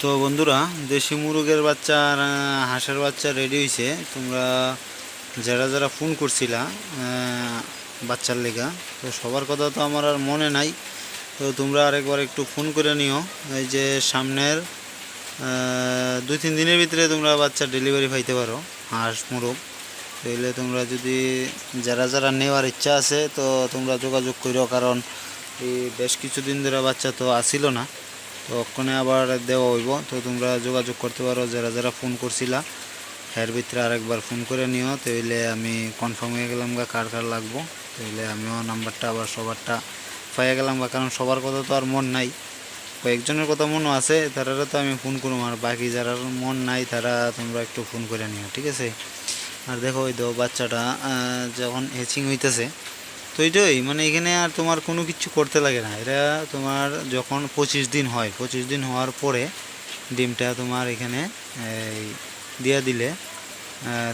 তো বন্ধুরা, দেশি মুরগের বাচ্চা আর হাঁসের বাচ্চা রেডি হয়েছে তোমরা যারা যারা ফোন করছিলা বাচ্চার লেগা, তো সবার কথা তো আমার আর মনে নাই। তো তোমরা আরেকবার একটু ফোন করে নিও। এই যে সামনের দুই তিন দিনের ভিতরে তোমরা বাচ্চা ডেলিভারি পাইতে পারো, হাঁস, মুরগ। তাহলে তোমরা যদি যারা যারা নেওয়ার ইচ্ছা আছে, তো তোমরা যোগাযোগ করো কারণ এই বেশ কিছুদিন ধরে বাচ্চা তো আসিল না। তো ওখানে আবার দেওয়া হইব। তো তোমরা যোগাযোগ করতে পারো, যারা যারা ফোন করছিলা, এর ভিতরে আরেকবার ফোন করে নিও। তাইলে আমি কনফার্ম হয়ে গেলাম গা কার কার লাগবো। তাইলে আমিও নাম্বারটা আবার সবারটা পাইয়া গেলাম গা, কারণ সবার কথা তো আর মন নাই। কয়েকজনের কথা মনও আছে তারা তো আমি ফোন করব আর বাকি যারা মন নাই, তারা তোমরা একটু ফোন করে নিও, ঠিক আছে? আর দেখো ওই তো বাচ্চাটা যখন হেচিং হইতেছে তো এইটাই মানে এখানে আর তোমার কোনো কিছু করতে লাগে না। এটা তোমার যখন পঁচিশ দিন হয়, পঁচিশ দিন হওয়ার পরে ডিমটা তোমার এখানে দিয়ে দিলে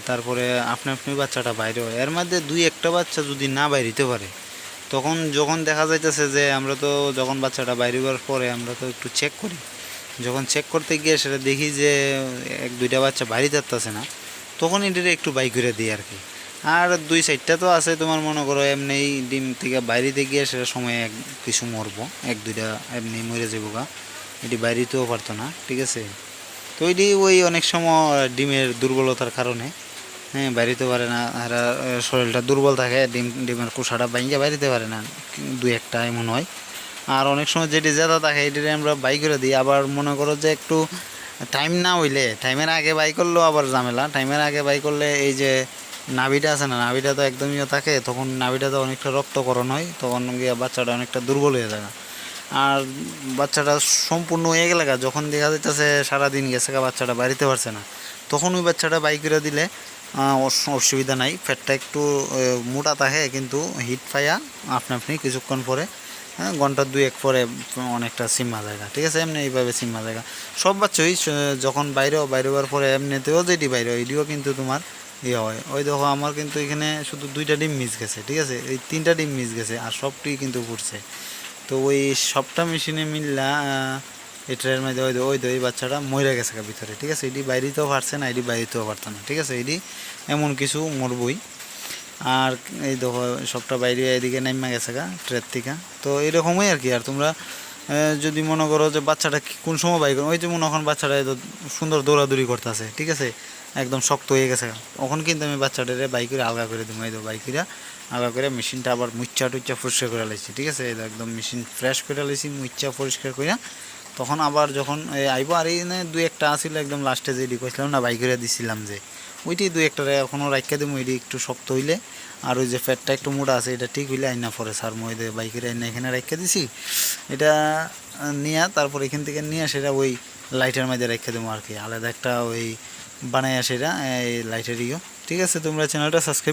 তারপরে আপনি আপনি বাচ্চাটা বাইরে হয়। এর মধ্যে দুই একটা বাচ্চা যদি না বাইরিতে পারে, তখন যখন দেখা যাইতেছে যে আমরা তো যখন বাচ্চাটা বাইরে হওয়ার পরে আমরা তো একটু চেক করি। যখন চেক করতে গিয়ে সেটা দেখি যে এক দুইটা বাচ্চা বাইরে যাচ্ছে না, তখন এটারে একটু বাই করে দিই আর কি। আর দুই সাইডটা তো আছে, তোমার মনে করো এমনি ডিম থেকে বাইরেতে গিয়ে সেটা সময় এক কিছু মরবো, এক দুইটা এমনি মরে যাব গা। এটি বাইরেতেও পারতো না, ঠিক আছে? তো এটি ওই অনেক সময় ডিমের দুর্বলতার কারণে হ্যাঁ বাইরেতে পারে না, আর শরীরটা দুর্বল থাকে, ডিম, ডিমের কুসাটা বাইঙ্গে বাইরেতে পারে না, দুই একটা এমন হয়। আর অনেক সময় যেটি জেদা থাকে এটি আমরা বাই করে দিই, আবার মনে করো যে একটু টাইম না হইলে টাইমের আগে বাই করলেও আবার ঝামেলা টাইমের আগে বাই করলে এই যে নাভিটা আছে না, নাভিটা তো একদমই থাকে, তখন নাভিটা তো অনেকটা রক্তকরণ হয়, তখন গিয়ে বাচ্চাটা অনেকটা দুর্বল হয়ে থাকে আর বাচ্চাটা সম্পূর্ণ হয়ে গেলে যখন দেখা যাইতেছে সারাদিন গেছে বাচ্চাটা বাড়িতে পারছে না, তখন ওই বাচ্চাটা বাইক করে দিলে অসুবিধা নাই। ফ্যাটটা একটু মোটা থাকে, কিন্তু হিট পাইয়া আপনি আপনি কিছুক্ষণ পরে হ্যাঁ ঘণ্টা দুই এক পরে অনেকটা সিমা জায়গা ঠিক আছে? এমনি এইভাবে সিমা জায়গা সব বাচ্চাই যখন বাইরেও, বাইরে হওয়ার পরে এমনিতেও যেটি বাইরে এটিও কিন্তু তোমার ইয়ে হয়। ওই দেখো, আমার কিন্তু এখানে শুধু দুইটা ডিম মিস গেছে, ঠিক আছে? এই তিনটা ডিম মিস গেছে আর সবটি কিন্তু ফুটছে তো ওই সবটা মেশিনে মিললা এটার মধ্যে ওই ওই ওই বাচ্চাটা মরে গেছে ভিতরে, ঠিক আছে? এটি বাইরেতেও পারছে না এটি বাইরেতেও পারতো না, ঠিক আছে? এটি এমন কিছু মরবই। আর এই দেখো, সবটা বাইরে এদিকে নাইমা গেছে গা, ট্রের থেকে। তো এরকমই আর কি, আর তোমরা যদি মনে করো যে বাচ্চাটা কোন সময় বাই ওই যে মনে এখন বাচ্চাটা সুন্দর দৌড়াদৌড়ি করতেছে, ঠিক আছে? একদম শক্ত হয়ে গেছে। গা। তখন কিন্তু আমি বাচ্চাটারে বাইক করে আলগা করে দিবো, এই তো করে আলগা করে মেশিনটা আবার মুচ্চা টুচ্চা পরিষ্কার করে লাইছি, ঠিক আছে? একদম মেশিন ফ্রেশ করে লাইছি মুচ্চা পরিষ্কার করে তখন আবার যখন আইবো আর এই দু একটা আসিল একদম লাস্টে যে কইছিলাম না বাই করে দিছিলাম যে। ওইটি দু একটা এখনও রাখা দিব ওইটি একটু শক্ত হইলে। আর ওই যে ফ্যাটটা একটু মোটা আছে, এটা ঠিক হইলে আইনা পরে সার মই বাইকের আইনা এখানে রেখে দিছি। এটা নিয়ে, তারপর এখান থেকে নিয়ে সেটা ওই লাইটের মধ্যে রেখে দেবো আর কি। আলাদা একটা ওই বানাইয়া সেটা এই লাইটের ইয়ে। ঠিক আছে, তোমরা চ্যানেলটা সাবস্ক্রাইব